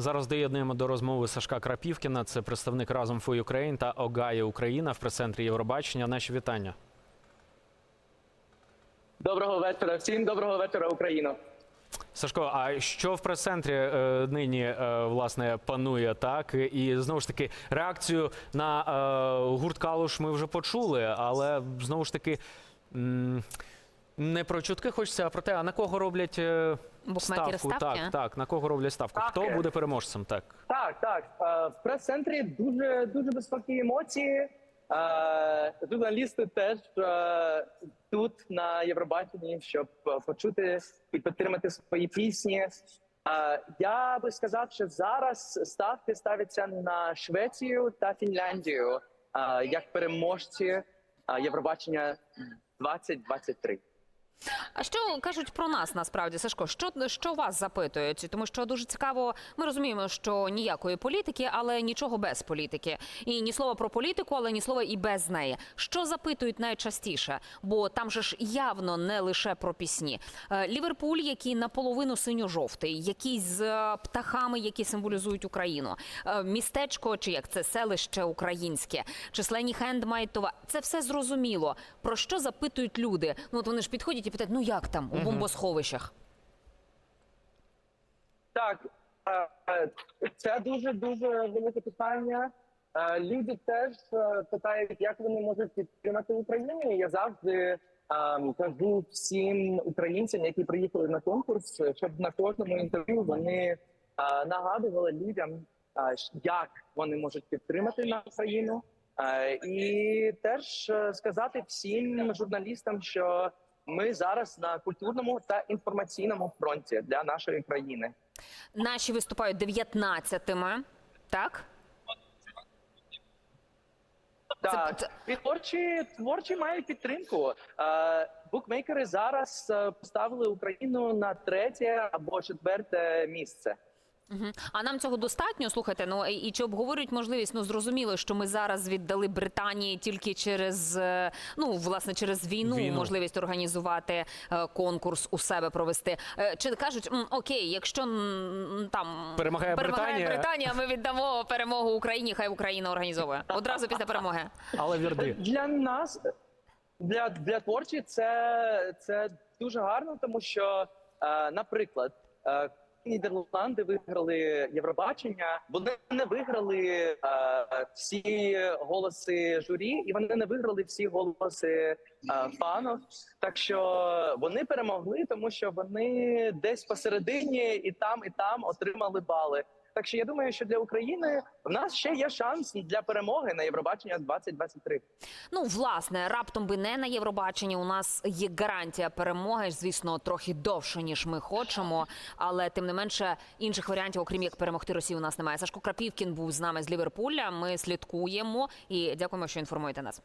Зараз доєднуємо до розмови Сашка Крапівкіна. Це представник разом for Ukraine та Огає Україна в прес-центрі Євробачення. Наші вітання. Доброго вечора всім, доброго вечора, Україно. Сашко, а що в прес-центрі е, нині е, власне панує так? І знову ж таки реакцію на е, гурт Калуш ми вже почули, але знову ж таки м, не про чутки хочеться, а про те, а на кого роблять е, Букмекери ставку? ставки? Так, так, на кого роблять ставку? Хто буде переможцем? Так. Так, так. е, В прес-центрі дуже дуже високі емоції. Е, Журналісти теж е, тут на Євробаченні, щоб е, почути і підтримати свої пісні. Е, Я би сказав, що зараз ставки ставляться на Швецію та Фінляндію е, як переможці е, Євробачення 2023. А що кажуть про нас насправді, Сашко? Що, що вас запитують? Тому що дуже цікаво, ми розуміємо, що ніякої політики, але нічого без політики. І ні слова про політику, але ні слова і без неї. Що запитують найчастіше? Бо там же ж явно не лише про пісні. Е, Ліверпуль, який наполовину синьо-жовтий, який з е, птахами, які символізують Україну, Е, містечко чи як це селище українське, численні хендмайтова. Це все зрозуміло. Про що запитують люди? Ну от вони ж підходять і питають: ну як там у бомбосховищах? Так, е, е, це дуже дуже велике питання. Е, Люди теж питають, як вони можуть підтримати Україну. Я завжди кажу всім українцям, які приїхали на конкурс, щоб на кожному інтерв'ю вони нагадували людям, як вони можуть підтримати нашу країну, Е, і теж сказати всім журналістам, що ми зараз на культурному та інформаційному фронті для нашої країни. Наші виступають 19-ми, так? Так, і творчі, творчі мають підтримку. Е, букмекери зараз е, поставили Україну на третє або четверте місце. Угу. А нам цього достатньо. Слухайте, ну і чи обговорюють можливість? Ну зрозуміло, що ми зараз віддали Британії тільки через е, ну власне через війну, Війну. можливість організувати е, конкурс у себе провести. Е, Чи кажуть, окей, якщо там Перемагає Британія». Британія, ми віддамо перемогу Україні. Хай Україна організовує одразу після перемоги. Але вірди. Для нас, для, для творчі, це, це дуже гарно, тому що, е, наприклад, е, Нідерланди виграли Євробачення. Вони не виграли е, всі голоси журі, і вони не виграли всі голоси е, фанів. Так що вони перемогли, тому що вони десь посередині і там, і там отримали бали. Так що я думаю, що для України в нас ще є шанс для перемоги на Євробачення 2023. Ну, власне, раптом би не на Євробаченні. У нас є гарантія перемоги, звісно, трохи довше ніж ми хочемо. Але тим не менше інших варіантів, окрім як перемогти Росію, у нас немає. Сашко Крапівкін був з нами з Ліверпуля. Ми слідкуємо і дякуємо, що інформуєте нас.